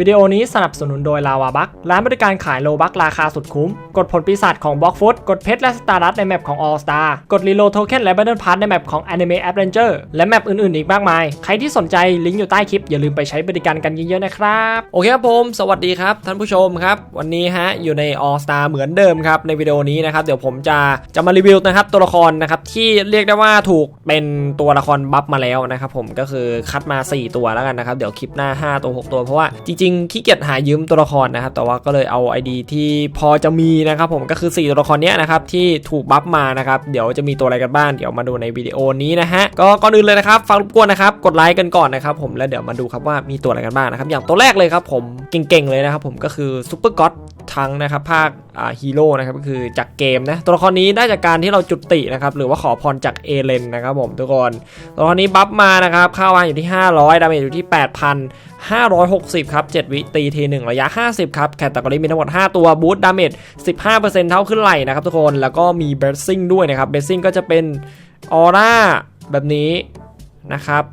วิดีโอนี้สนับสนุนโดยลาวาบักร้านบริการขายโลบักราคาสุดคุ้ม กดผลปีศาจของบล็อกฟุตกดเพชรและสตาร์ดัตในแมปของ All Star กดรีโลโทเค็นและบัตเดิลพาร์ในแมปของ Anime Adventure และแมปอื่นๆ อีกมากมาย ใครที่สนใจลิงก์อยู่ใต้คลิป อย่าลืมไปใช้บริการกันเยอะๆนะครับ โอเคครับผม สวัสดีครับ ท่านผู้ชมครับ วันนี้ฮะอยู่ใน All Star เหมือนเดิมครับในวิดีโอนี้นะครับเดี๋ยวผมจะจะมารีวิวนะครับตัวละครนะครับที่เรียกได้ว่าถูกเป็นตัวละครบัฟมาแล้วนะครับผมก็คือคัดมา 4 ตัวแล้วกันนะครับเดี๋ยวคลิปหน้า 5 ตัว 6 ตัวเพราะว่าจริงๆขี้เกียจหายืมตัวละครนะครับ แต่ว่าก็เลยเอา ID ที่พอจะมีนะครับผมก็คือ 4 ตัวละครเนี้ยนะครับที่ถูกบัฟมานะครับ เดี๋ยวจะมีตัวอะไรกันบ้างเดี๋ยวมาดูในวิดีโอนี้นะฮะก็ก่อนอื่นเลยนะครับฟังรบกวนนะครับกดไลค์กันก่อนนะครับผมแล้วเดี๋ยวมาดูครับว่ามีตัวอะไรกันบ้างนะครับอย่างตัวแรกเลยครับผมเก่งๆเลยนะครับผมก็คือซูเปอร์ก็อต ทั้งนะครับภาคฮีโร่นะครับก็คือจากเกมนะตัวละครนี้ได้จากการที่เราจุตินะครับหรือว่าขอพรจากเอเลนนะครับผมทุกคนตัวละครนี้บัฟมานะครับค่าวางอยู่ที่ 500 ดาเมจอยู่ที่8,000 560 ครับ 7 วิตีที1ระยะ 50 ครับแคตตากรีมีทั้งหมด 5 ตัวบูสต์ดาเมจ 15%เท่าขึ้นไหลนะครับทุกคนแล้วก็มีเบสซิ่งด้วยนะครับเบสซิ่งก็จะเป็นออร่าแบบนี้นะครับ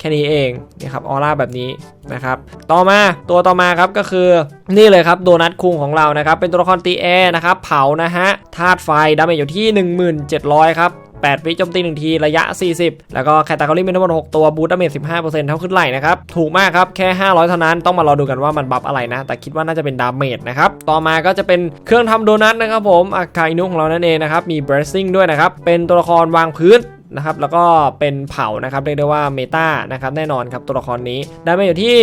แค่นี้เองนี่ครับออร่าแบบนี้นะครับต่อมาตัวต่อมาครับก็คือนี่เลยครับโดนัทคุงของเรานะครับเป็นตัวละครตีแอร์นะครับเผานะฮะธาตุไฟดาเมจอยู่ที่ 1700ครับ8วิโจมตี1ทีระยะ 40 แล้วก็แคตตา o r y มีทั้งหมด6ตัวบูตดาเมจ15%เท่าขึ้นไหลนะครับ ถูกมากครับ แค่ 500 เท่านั้นต้องมารอดูกันว่ามันบัฟอะไรนะ แต่คิดว่าน่าจะเป็นดาเมจนะครับ ต่อมาก็จะเป็นเครื่องทำโดนัทนะครับผมอาคาอินุของเรานั่นเองนะครับ มี b r e s s i n g ด้วยนะครับ เป็นตัวละครวางพื้น นะครับแล้วก็เป็นเผานะครับเรียกได้ว่าเมตานะครับแน่นอนครับตัวละครนี้ได้มาอยู่ที่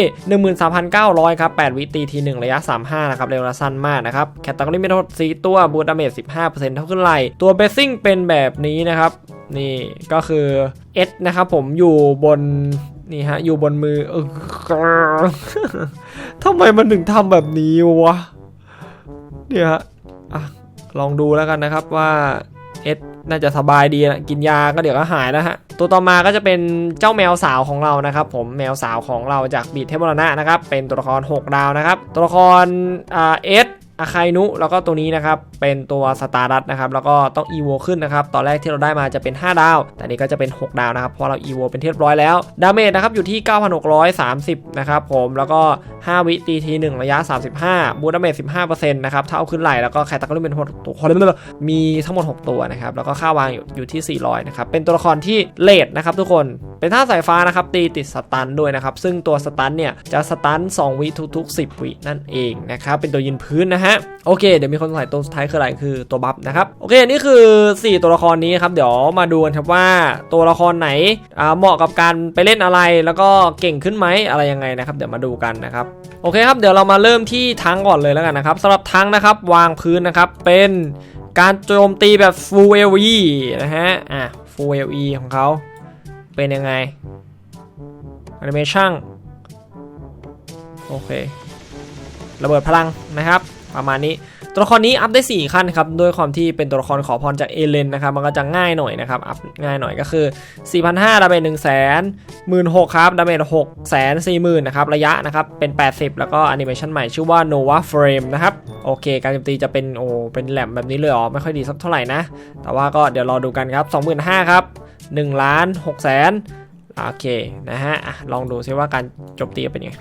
13,900ครับ8วิตีที1ระยะ 35นะครับเร็วและสั้นมากนะครับแคตตา o r y มีทั้งหมด4ตัวบูตดาเมจ15%เท่าขึ้นไหลตัวเบสซิ่งเป็นแบบนี้นะครับนี่ก็คือ S นะครับผมอยู่บนนี่ฮะอยู่บนมือเออทำไมมันถึงทำแบบนี้วะเนี่ยฮะลองดูแล้วกันนะครับว่า น่าจะสบายดีนะกินยาก็เดี๋ยวก็หายแล้วฮะตัวต่อมาก็จะเป็นเจ้าแมวสาวของเรานะครับ ผมแมวสาวของเราจากบีทเทมบรณะนะครับเป็นตัวละคร 6 ดาวนะครับ ตัวละครเอส อาคายนุแล้วก็ตัวนี้นะครับเป็นตัวสตาร์ดัตนะครับแล้วก็ต้องอีโวขึ้นนะครับตอนแรกที่เราได้มาจะเป็น 5 ดาว แต่นี้ก็จะเป็น 6 ดาวนะครับเพราะเราอีโวเป็นเรียบร้อยแล้ว ดาเมจนะครับอยู่ที่ 9,630 นะครับผมแล้วก็ 5 วิตีที 1 ระยะ 35 บูดาเมจ 15%นะครับเท่าขึ้นไหลแล้วก็แคตตาล็อกเป็นตัวคนมีทั้งหมด 6 ตัวนะครับแล้วก็ค่าวางอยู่อยู่ที่ 400 นะครับเป็นตัวละครที่เลดนะครับทุกคนเป็นท่าสายฟ้านะครับตีติดสตันด้วยนะครับซึ่งตัวสตันเนี่ยจะสตัน2วิทุกๆ 10 วินั่นเองนะครับเป็นตัวยืนพื้นนะฮะโอเค เดี๋ยวมีคนสงสัยตัวสุดท้ายคืออะไรคือตัวบัฟนะครับ โอเค นี่คือ 4 ตัวละครนี้ครับ เดี๋ยวมาดูกันครับว่าตัวละครไหนเหมาะกับการไปเล่นอะไร แล้วก็เก่งขึ้นไหมอะไรยังไงนะครับ เดี๋ยวมาดูกันนะครับ โอเคครับ เดี๋ยวเรามาเริ่มที่ทั้งก่อนเลยแล้วกันนะครับสำหรับทั้งนะครับวางพื้นนะครับ เป็นการโจมตีแบบ full AoE นะฮะ อะ full AoE ของเขาเป็นยังไง animation โอเค ระเบิดพลังนะครับประมาณนี้ ตัวละครนี้อัพได้ 4 ขั้นครับด้วยความที่เป็นตัวละครขอพรจากเอเลนนะครับมันก็จะง่ายหน่อยนะครับอัพง่ายหน่อยก็คือ 4,500ดาเมจ1 0 0 0 0 0 16,000ครับดาเมจ6 4 0 0 0 0นะครับระยะนะครับเป็น 80 แล้วก็แอนิเมชันใหม่ชื่อว่า Nova Frame นะครับโอเค การโจมตีจะเป็นโอ้เป็นแหลมแบบนี้เลยอ๋อไม่ค่อยดีสักเท่าไหร่นะ แต่ว่าก็เดี๋ยวรอดูกันครับ25,000ครับ1ล้าน6แสนโอเคนะฮะลองดูซิว่าการโจมตีเป็นยังไง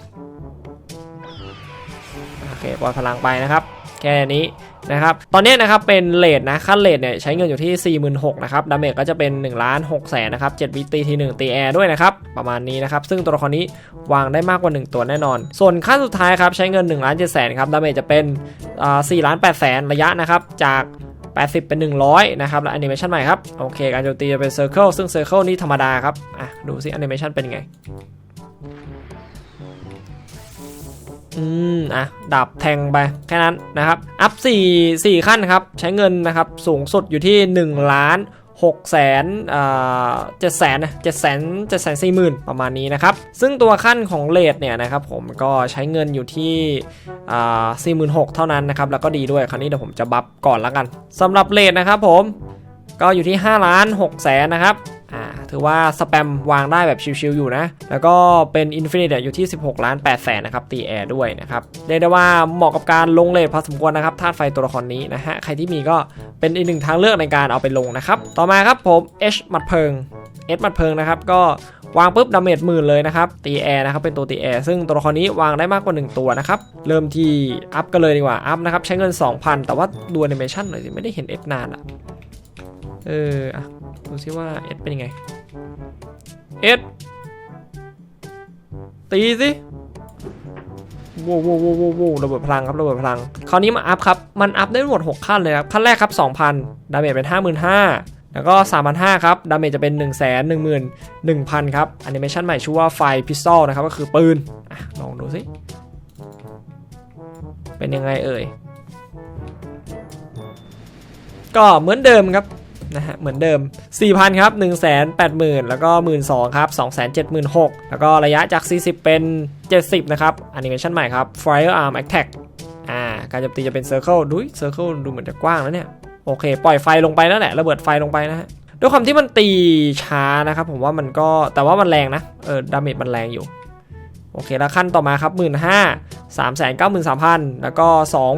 เคปล่อยพลังไปนะครับ แค่นี้นะครับ ตอนนี้นะครับเป็นเลทนะขั้นเลทเนี่ยใช้เงินอยู่ที่ 46,000นะครับ ดาเมจก็จะเป็น1ล้าน6แสนนะครับ7วิตีที1ตีแอร์ด้วยนะครับ ประมาณนี้นะครับ ซึ่งตัวละครนี้วางได้มากกว่า 1 ตัวแน่นอน ส่วนขั้นสุดท้ายครับใช้เงิน1ล้าน7แสนครับ ดาเมจจะเป็นอ่า4ล้าน8แสนระยะนะครับจาก80 เป็น 100 นะครับ แล้วแอนิเมชันใหม่ครับ โอเค การโจมตีจะเป็นเซอร์เคิลซึ่งเซอร์เคิลนี่ธรรมดาครับ อะ ดูซิแอนิเมชันเป็นยังไง อืมอะดับแทงไปแค่นั้นนะครับ อัพ4 4ขั้นครับ ใช้เงินนะครับสูงสุดอยู่ที่ 1 ล้าน6แสนอ่าเจ็ดแสนนะเจ็ดแสนเจ็ดแสนสี่หมื่นประมาณนี้นะครับ ซึ่งตัวขั้นของเลทเนี่ยนะครับผมก็ใช้เงินอยู่ที่อ่าสี่หมื่นหกเท่านั้นนะครับ แล้วก็ดีด้วย คราวนี้เดี๋ยวผมจะบัฟก่อนล้วกันสำหรับเลทนะครับผมก็อยู่ที่ 5 ล้าน6แสนนะครับ ถือว่าสแปมวางได้แบบชิวๆอยู่นะ แล้วก็เป็นอินฟินิตอยู่ที่ 16 ล้าน8แสนนะครับ ตีแอร์ด้วยนะครับเรียกได้ว่าเหมาะกับการลงเลทพอสมควรนะครับธาตุไฟตัวละครนี้นะฮะ ใครที่มีก็เป็นอีกหนึ่งทางเลือกในการเอาไปลงนะครับ ต่อมาครับผม H มัดเพลิง H มัดเพลิงนะครับก็วางปุ๊บดาเมจหมื่นเลยนะครับตีแอร์นะครับเป็นตัวตีแอร์ซึ่งตัวละครนี้วางได้มากกว่า 1 ตัวนะครับเริ่มที่อัพกันเลยดีกว่าอัพนะครับใช้เงิน 2,000 แต่ว่าดูแอนิเมชันหน่อยสิไม่ได้เห็นเอสนานอะเอออะดูซิว่าเอสเป็นยังไง เอสตีสิโว้วโว้วโว้โว้โว้ระเบิดพลังครับระเบิดพลัง คราวนี้มาอัพครับ มันอัพได้ทั้งหมด 6 ขั้นเลยครับ ขั้นแรกครับ 2,000 ดาเมจเป็น 55,000 แล้วก็ 3,500 ครับ ดาเมจจะเป็น 1 1 1 0 0 0 ครับแอนิเมชันใหม่ชื่อว่าไฟพิสตอลนะครับ ก็คือปืนอลองดูสิ เป็นยังไงเอ่ย ก็เหมือนเดิมครับ นะฮะเหมือนเดิม 4,000 ครับ 180,000 แล้วก็ 12,000 ครับ 276,000 แล้วก็ระยะจาก 40 เป็น 70 นะครับแอนิเมชันใหม่ครับ Firearm Attack อ่าการโจมตีจะเป็น Circle ดุย Circle ดูเหมือนจะกว้างแล้วเนี่ย โอเค ปล่อยไฟลงไปแล้วแหละ ระเบิดไฟลงไปนะฮะด้วยความที่มันตีช้านะครับผมว่ามันก็แต่ว่ามันแรงนะ เออดาเมจมันแรงอยู่ โอเค แล้วขั้นต่อมาครับ 1 5 0 0 0 3 9 3 0 0 0 แล้วก็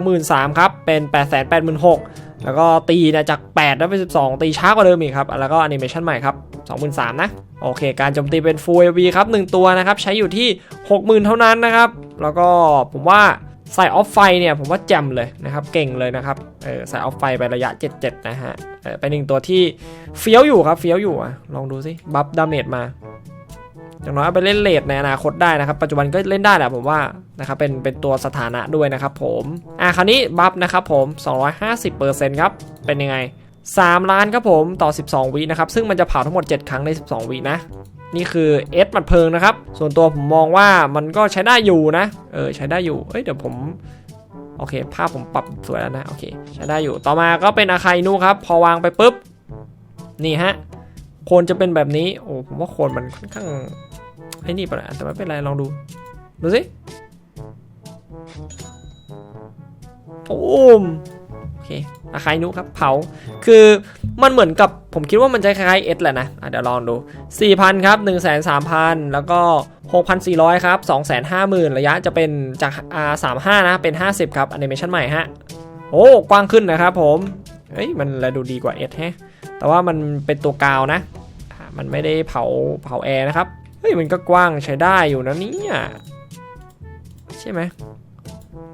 23,000 ครับ เป็น 8 8 6 0 0 0 แล้วก็ตีนะจาก 8 แล้วเป็น 12 ตีช้ากว่าเดิมอีกครับ แล้วก็แอนิเมชันใหม่ครับ23,000นะ โอเค การโจมตีเป็น Full AV ครับ 1 ตัวนะครับ ใช้อยู่ที่ 60,000 เท่านั้นนะครับ แล้วก็ผมว่าใส่ออฟไฟเนี่ย ผมว่าแจ่มเลยนะครับ เก่งเลยนะครับ เออใส่ออฟไฟไประยะ 77 นะฮะ เออเป็นหนึ่งตัวที่เฟี้ยวอยู่ครับ เฟี้ยวอยู่อะลองดูสิ บัฟดาเมจมา อย่างน้อยเอาไปเล่นเลดในอนาคตได้นะครับ ปัจจุบันก็เล่นได้แหละผมว่านะครับเป็นเป็นตัวสถานะด้วยนะครับผมอะคราวนี้บัฟนะครับผม 250%ครับ เป็นยังไง 3 ล้านครับผมต่อ 12 วินะครับ ซึ่งมันจะเผาทั้งหมด 7 ครั้งใน 12 วินะนี่คือเอสมัดเพลิงนะครับ ส่วนตัวผมมองว่ามันก็ใช้ได้อยู่นะ เออใช้ได้อยู่ เอ้ยเดี๋ยวผมโอเค ภาพผมปรับสวยแล้วนะ โอเค ใช้ได้อยู่ ต่อมาก็เป็นอาคาอินุครับ พอวางไปปุ๊บ นี่ฮะ โคนจะเป็นแบบนี้ โอ้ ผมว่าโคนมันค่อนข้าง ไอ้นี่ปะนะแต่ไม่เป็นไรลองดู ดูสิโอ้มโอเคอาคายนุครับเผา คือมันเหมือนกับผมคิดว่ามันจะคล้ายเอสแหละนะะเดี๋ยวลองดู 4,000 ครับ 13,000 แล้วก็ 6,400 ครับ 250,000 ระยะจะเป็นจาก R35 นะ เป็น 50 ครับแอนิเมชันใหม่ฮะ โอ้ กว้างขึ้นนะครับผมเฮ้ย มันแลดูดีกว่าเอสแฮะ แต่ว่ามันเป็นตัวกาวนะ มันไม่ได้เผาเผาแอร์นะครับ เฮ้ยมันก็กว้างใช้ได้อยู่นะเนี่ยใช่ไหม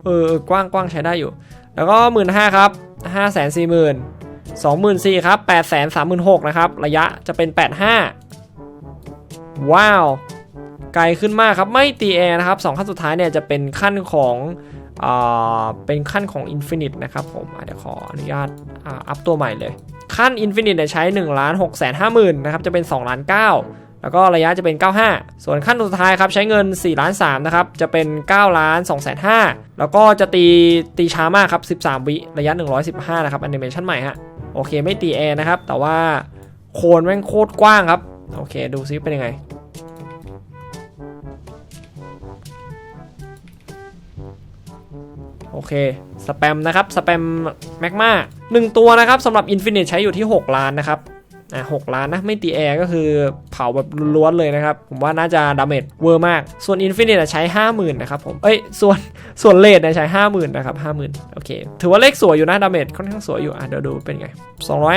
เออกว้างกว้างใช้ได้อยู่ แล้วก็หมื่นห้าครับห้าแสนสี่หมื่นสองหมื่นสี่ครับแปดแสนสามหมื่นหกนะครับ ระยะจะเป็นแปดห้าว้าวไกลขึ้นมากครับ ไม่ตีแอร์นะครับสองขั้นสุดท้ายเนี่ยจะเป็นขั้นของอ่าเป็นขั้นของ Infinite นะครับผมอะเดี๋ยวขออนุญาตอัพตัวใหม่เลย ขั้น Infinite เนี่ยใช้1ล้าน6แสน5หมื่นนะครับ จะเป็น2ล้าน9 แล้วก็ระยะจะเป็น 95 ส่วนขั้นสุดท้ายครับใช้เงิน4ล้าน3นะครับจะเป็น9ล้าน2แสน5แล้วก็จะตีตีช้ามากครับ 13 วิระยะ 115 นะครับแอนิเมชันใหม่ฮะโอเคไม่ตีแอร์นะครับ แต่ว่าโคนแม่งโคตรกว้างครับ โอเคดูซิเป็นยังไงโอเค สแปมนะครับ สแปมแมกมาหนึ่งตัวนะครับสำหรับ Infinite ใช้อยู่ที่ 6 ล้านนะครับ อะหล้านนะ ไม่ตีแอร์ก็คือเผาแบบล้วนเลยนะครับ ผมว่าน่าจะดาเมจเวอร์มาก ส่วน Infinite อะใช้ 50,000 นะครับผม เอ้ย ส่วนส่วนเลดใช้ 50,000 นะครับ50,000 โอเค ถือว่าเลขสวยอยู่นะดาเมจค่อนข้างสวยอยู่ อะเดี๋ยวดูเป็นไง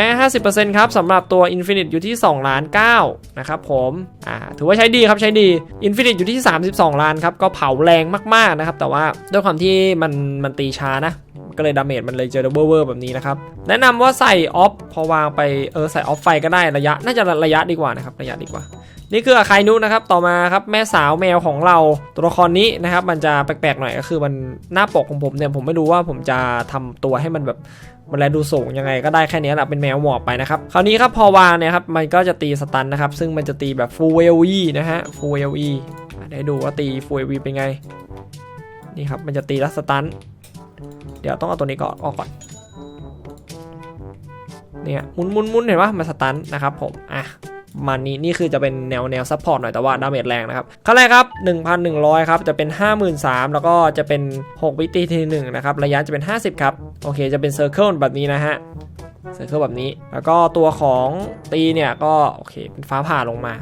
250%ครับสำหรับตัว Infinite อยู่ที่2ล้าน9นะครับผมอ่าถือว่าใช้ดีครับใช้ดี Infinite อยู่ที่ 32 ล้านครับก็เผาแรงมากๆนะครับแต่ว่าด้วยความที่มันมันตีช้านะ ก็เลยดาเมจมันเลยเจอดับเบิลเวอร์แบบนี้นะครับ แนะนำว่าใส่ออฟพอวางไปเออใส่ออฟไฟก็ได้ระยะน่าจะระยะดีกว่านะครับระยะดีกว่า นี่คืออาคายนุนะครับต่อมาครับแม่สาวแมวของเราตัวละครนี้นะครับมันจะแปลกๆหน่อยก็คือมันหน้าปกของผมเนี่ยผมไม่รู้ว่าผมจะทำตัวให้มันแบบมันแลดูสูงยังไงก็ได้แค่นี้แหละเป็นแมวหมอบไปนะครับ คราวนี้ครับพอวางเนี่ยครับมันก็จะตีสตันนะครับ ซึ่งมันจะตีแบบ full AOE นะฮะ full AOE อะเดี๋ยวให้ดูว่าตี full AOE เป็นไง นี่ครับมันจะตีล้วสตัน เดี๋ยวต้องเอาตัวนี้ก่อนออกก่อนเนี่ยหมุนหมุนหมุนเห็นว่ามันสตันนะครับผมอะมันนี้นี่คือจะเป็นแนวแนวซัพพอร์ตหน่อยแต่ว่าดาเมจแรงนะครับขั้นแรกครับ 1,100 ครับ จะเป็น 53,000 แล้วก็จะเป็น 6 วิตีทีหนึ่งนะครับ ระยะจะเป็น 50 ครับ โอเคจะเป็นเซอร์เคิลแบบนี้นะฮะเซอร์เคิลแบบนี้ แล้วก็ตัวของตีเนี่ยก็ โอเค เป็นฟ้าผ่าลงมา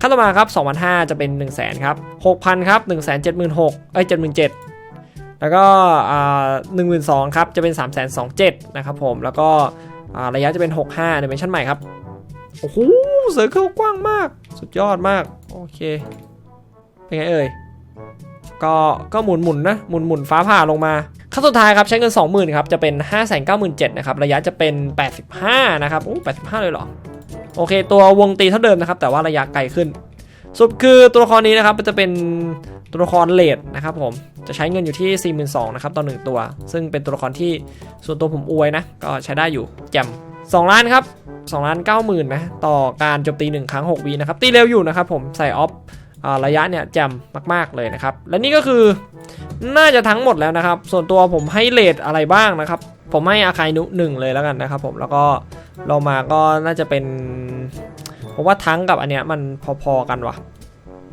ขั้นต่อมาครับ2,500 จะเป็น 1 0 0 0 0 0 ครับ 6,000 ครับ 176,000เอ้ย77,000 แล้วก็หนึ่งหมื่นสองครับ จะเป็น3ามแสนสองเจ็ดนะครับผม แล้วก็ระยะจะเป็น65 d i เมนชั่นใหม่ครับ โอ้โหเซอร์เคิลกว้างมาก สุดยอดมาก โอเค เป็นไงเอ่ย ก็ ก็หมุนหมุนนะ หมุนหมุนฟ้าผ่าลงมาขั้นสุดท้ายครับ ใช้เงิน 20,000ครับ จะเป็น 5 9 7 0 0นะครับ ระยะจะเป็น 85 นะครับโอ้85 เลยเหรอ โอเค ตัววงตีเท่าเดิมนะครับ แต่ว่าระยะไกลขึ้น สุดคือตัวละครนี้นะครับมันจะเป็นตัวละครเลดนะครับผมจะใช้เงินอยู่ที่ 42,000นะครับต่อหนึ่งตัว ซึ่งเป็นตัวละครที่ส่วนตัวผมอวยนะ ก็ใช้ได้อยู่แจ่ม2 ล้านครับ2ล้าน9 0,000นะต่อการโจมตี1ครั้ง6วีนะครับตีเร็วอยู่นะครับผมใส่ออฟระยะเนี่ยแจ่มมากๆเลยนะครับ และนี่ก็คือน่าจะทั้งหมดแล้วนะครับ ส่วนตัวผมให้เลทอะไรบ้างนะครับ ผมให้อาคายนุหนึ่งเลยแล้วกันนะครับผมแล้วก็เรามาก็น่าจะเป็น ผมว่าทั้งกับอันเนี้ยมันพอๆกันวะ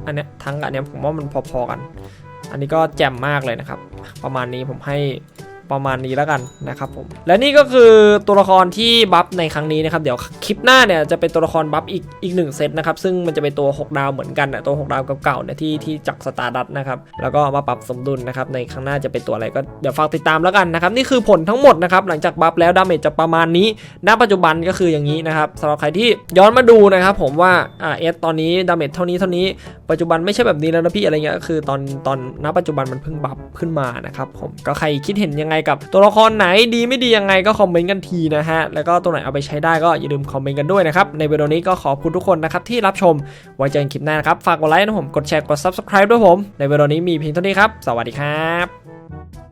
อันเนี้ยทั้งกับอันเนี้ยผมว่ามันพอๆกัน อันนี้ก็แจ่มมากเลยนะครับ ประมาณนี้ผมให้ ประมาณนี้แล้วกันนะครับผมและนี่ก็คือตัวละครที่บัฟในครั้งนี้นะครับเดี๋ยวคลิปหน้าเนี่ยจะเป็นตัวละครบัฟอีกอีกหนึ่งเซตนะครับซึ่งมันจะเป็นตัว 6 ดาวเหมือนกันนะตัว 6 ดาวเก่าๆเนี่ยที่ที่จากสตาร์ดัตนะครับแล้วก็มาปรับสมดุลนะครับในครั้งหน้าจะเป็นตัวอะไรก็เดี๋ยวฝากติดตามแล้วกันนะครับนี่คือผลทั้งหมดนะครับหลังจากบัฟแล้วดาเมจจะประมาณนี้ณปัจจุบันก็คืออย่างนี้นะครับสำหรับใครที่ย้อนมาดูนะครับผมว่าอ่าเอสตอนนี้ดาเมจเท่านี้เท่านี้ปัจจุบันไม่ใช่แบบนี้แล้วนะพี่อะไรเงี้ยคือตอนตอนณปัจจุบันมันเพิ่งบัฟขึ้นมานะครับผมก็ใครคิดเห็นยังไงกับตัวละครไหนดีไม่ดียังไงก็คอมเมนต์กันทีนะฮะ แล้วก็ตัวไหนเอาไปใช้ได้ก็อย่าลืมคอมเมนต์กันด้วยนะครับ ในวิดีโอนี้ก็ขอบคุณทุกคนนะครับที่รับชม ไว้เจอกันคลิปหน้านะครับ ฝากกดไลค์นะผม กดแชร์ กด subscribe ด้วยผม ในวิดีโอนี้มีเพียงเท่านี้ครับ สวัสดีครับ